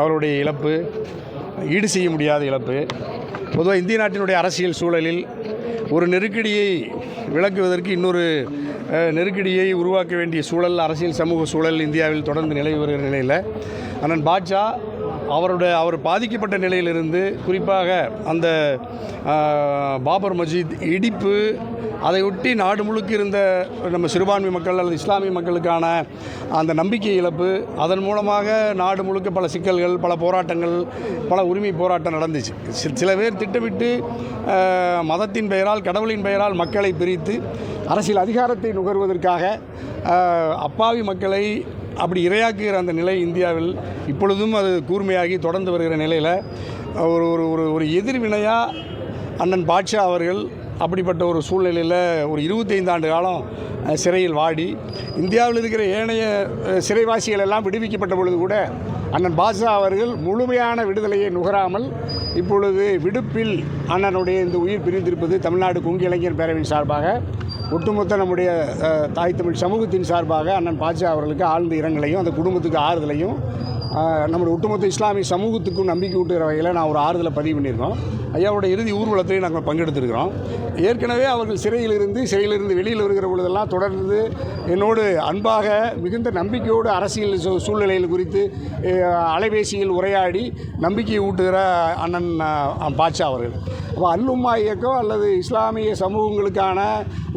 அவருடைய இழப்பு ஈடு செய்ய முடியாத இழப்பு. பொதுவாக இந்திய நாட்டினுடைய அரசியல் சூழலில் ஒரு நெருக்கடியை விளக்குவதற்கு இன்னொரு நெருக்கடியை உருவாக்க வேண்டிய சூழல் அரசியல் சமூக சூழல் இந்தியாவில் தொடர்ந்து நிலவி வருகிற நிலையில் அண்ணன் பாட்ஷா அவருடைய அவர் பாதிக்கப்பட்ட நிலையிலிருந்து குறிப்பாக அந்த பாபர் மஜித் இடிப்பு அதை ஒட்டி நாடு முழுக்க இருந்த நம்ம சிறுபான்மை மக்கள் அல்லது இஸ்லாமிய மக்களுக்கான அந்த நம்பிக்கை இழப்பு அதன் மூலமாக நாடு முழுக்க பல சிக்கல்கள் பல போராட்டங்கள் பல உரிமை போராட்டம் நடந்துச்சு. சில பேர் திட்டமிட்டு மதத்தின் பெயரால் கடவுளின் பெயரால் மக்களை பிரித்து அரசியல் அதிகாரத்தை நுகர்வதற்காக அப்பாவி மக்களை அப்படி இரையாக்குகிற அந்த நிலை இந்தியாவில் இப்பொழுதும் அது கூர்மையாகி தொடர்ந்து வருகிற நிலையில் ஒரு ஒரு ஒரு ஒரு எதிர்வினையாக அண்ணன் பாட்ஷா அவர்கள் அப்படிப்பட்ட ஒரு சூழ்நிலையில் ஒரு 25 ஆண்டு காலம் சிறையில் வாடி. இந்தியாவில் இருக்கிற ஏனைய சிறைவாசிகள் எல்லாம் விடுவிக்கப்பட்ட பொழுது கூட அண்ணன் பாட்ஷா அவர்கள் முழுமையான விடுதலையை நுகராமல் இப்பொழுது விடுப்பில் அண்ணனுடைய இந்த உயிர் பிரிந்திருப்பது தமிழ்நாடு கொங்கு இளைஞர் பேரவையின் சார்பாக ஒட்டுமொத்த நம்முடைய தாய் தமிழ் சமூகத்தின் சார்பாக அண்ணன் பாட்சா அவர்களுக்கு ஆழ்ந்த இரங்கலையும் அந்த குடும்பத்துக்கு ஆறுதலையும் நம்முடைய ஒட்டுமொத்த இஸ்லாமிய சமூகத்துக்கும் நம்பிக்கை ஊட்டுகிற வகையில் நான் ஒரு ஆறுதலை பதிவு பண்ணியிருக்கோம். ஐயாவோட இறுதி ஊர்வலத்திலையும் நாங்கள் பங்கெடுத்திருக்கிறோம். ஏற்கனவே அவர்கள் சிறையிலிருந்து சிறையிலிருந்து வெளியில் வருகிற பொழுதெல்லாம் தொடர்ந்து என்னோடு அன்பாக மிகுந்த நம்பிக்கையோடு அரசியல் சூ- சூழ்நிலைகள் குறித்து அலைபேசியில் உரையாடி நம்பிக்கையை ஊட்டுகிற அண்ணன் பாட்சா அவர்கள். அப்போ அல்லுமா இயக்கம் அல்லது இஸ்லாமிய சமூகங்களுக்கான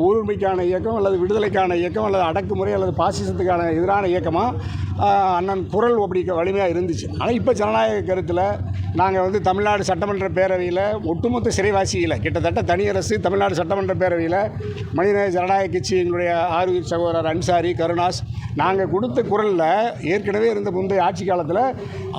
உரிமைக்கான இயக்கம் அல்லது விடுதலைக்கான இயக்கம் அல்லது அடக்குமுறை அல்லது பாசிசத்துக்கான எதிரான இயக்கமாக அண்ணன் குரல் அப்படி வலிமையாக இருந்துச்சு. ஆனால் இப்போ ஜனநாயக கருத்தில் நாங்கள் வந்து தமிழ்நாடு சட்டமன்ற பேரவையில் ஒட்டுமொத்த சிறைவாசியில் கிட்டத்தட்ட தனியரசு தமிழ்நாடு சட்டமன்ற பேரவையில் மனிதநேய ஜனநாயக கட்சி எங்களுடைய ஆறு சகோதரர் அன்சாரி கருணாஸ் நாங்கள் கொடுத்த குரலில் ஏற்கனவே இருந்த முந்தைய ஆட்சி காலத்தில்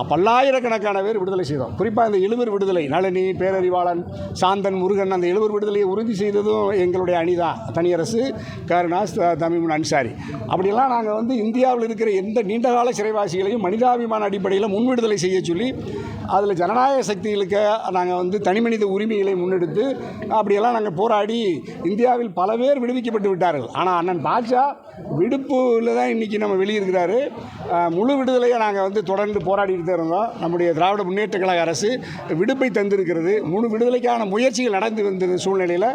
பல்லாயிரக்கணக்கான பேர் விடுதலை செய்தோம். குறிப்பாக இந்த எழுவர் விடுதலை நளினி பேரறிவாளன் சாந்தன் முருகன் அந்த எழுவர் விடுதலையை உறுதி செய்ததும் எங்களுடைய அணிதான் தனியரசு கருணாஸ் த- தமிழ் அன்சாரி. அப்படிலாம் நாங்கள் வந்து இந்தியாவில் இருக்கிற எந்த நீண்டகால சிறைவாசிகளையும் மனிதாபிமான அடிப்படையில் முன் விடுதலை செய்ய சொல்லி அதில் ஜனநாயக சக்திகளுக்கு நாங்கள் வந்து தனிமனித உரிமைகளை முன்னெடுத்து அப்படியெல்லாம் நாங்கள் போராடி இந்தியாவில் பல பேர் விடுவிக்கப்பட்டு விட்டார்கள். ஆனால் அண்ணன் பாட்ஷா விடுப்பில் தான் இன்றைக்கி நம்ம வெளியிருக்கிறாரு. முழு விடுதலையை நாங்கள் வந்து தொடர்ந்து போராடிட்டு தான் இருந்தோம். நம்முடைய திராவிட முன்னேற்ற கழக அரசு விடுப்பை தந்திருக்கிறது. முழு விடுதலைக்கான முயற்சிகள் நடந்து வந்த சூழ்நிலையில்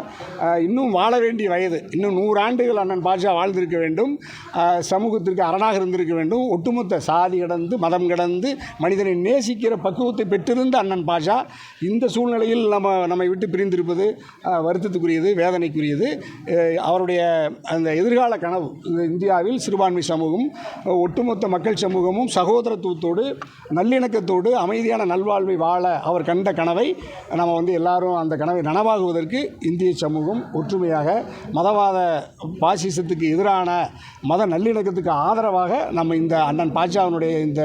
இன்னும் வாழ வேண்டிய வயது. இன்னும் நூறாண்டுகள் அண்ணன் பாட்ஷா வாழ்ந்திருக்க வேண்டும். சமூகத்திற்கு அரணாக இருந்திருக்க வேண்டும். ஒட்டுமொத்த சாதி கடந்து மதம் கடந்து மனிதனை நேசிக்கிற பக்குவத்தை பெற்று சிறந்த அண்ணன் பாஷா. இந்த சூழ்நிலையில் நம்ம நம்மை விட்டு பிரிந்திருப்பது வருத்தத்துக்குரியது வேதனைக்குரியது. அவருடைய அந்த எதிர்கால கனவு இந்த இந்தியாவில் சிறுபான்மை சமூகம் ஒட்டுமொத்த மக்கள் சமூகமும் சகோதரத்துவத்தோடு நல்லிணக்கத்தோடு அமைதியான நல்வாழ்வை வாழ அவர் கண்ட கனவை நம்ம வந்து எல்லாரும் அந்த கனவை நனவாகுவதற்கு இந்திய சமூகம் ஒற்றுமையாக மதவாத பாசிசத்துக்கு எதிரான மத நல்லிணக்கத்துக்கு ஆதரவாக நம்ம இந்த அண்ணன் பாட்சாவினுடைய இந்த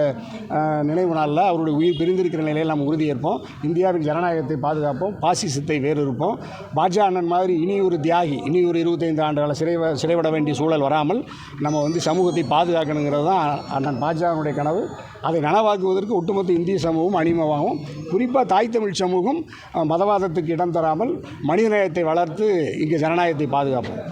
நினைவு நாளில் அவருடைய உயிர் பிரிந்திருக்கிற நிலையில் நம்ம உறுதியேற்போம். இந்தியாவின் ஜனநாயகத்தை பாதுகாப்போம். பாசிசத்தை வேறொருப்போம் பாட்ஷா அண்ணன் மாதிரி இனி ஒரு தியாகி இனி ஒரு இருபத்தைந்து ஆண்டுகால சிறை சிறைவிட வேண்டிய சூழல் வராமல் நம்ம வந்து சமூகத்தை பாதுகாக்கணுங்கிறது தான் அண்ணன் பாஜகனுடைய கனவு. அதை நனவாக்குவதற்கு ஒட்டுமொத்த இந்திய சமூகம் அணிமவாகும் குறிப்பாக தாய் தமிழ் சமூகம் மதவாதத்துக்கு இடம் தராமல் மனிதநேயத்தை வளர்த்து இங்கே ஜனநாயகத்தை பாதுகாப்போம்.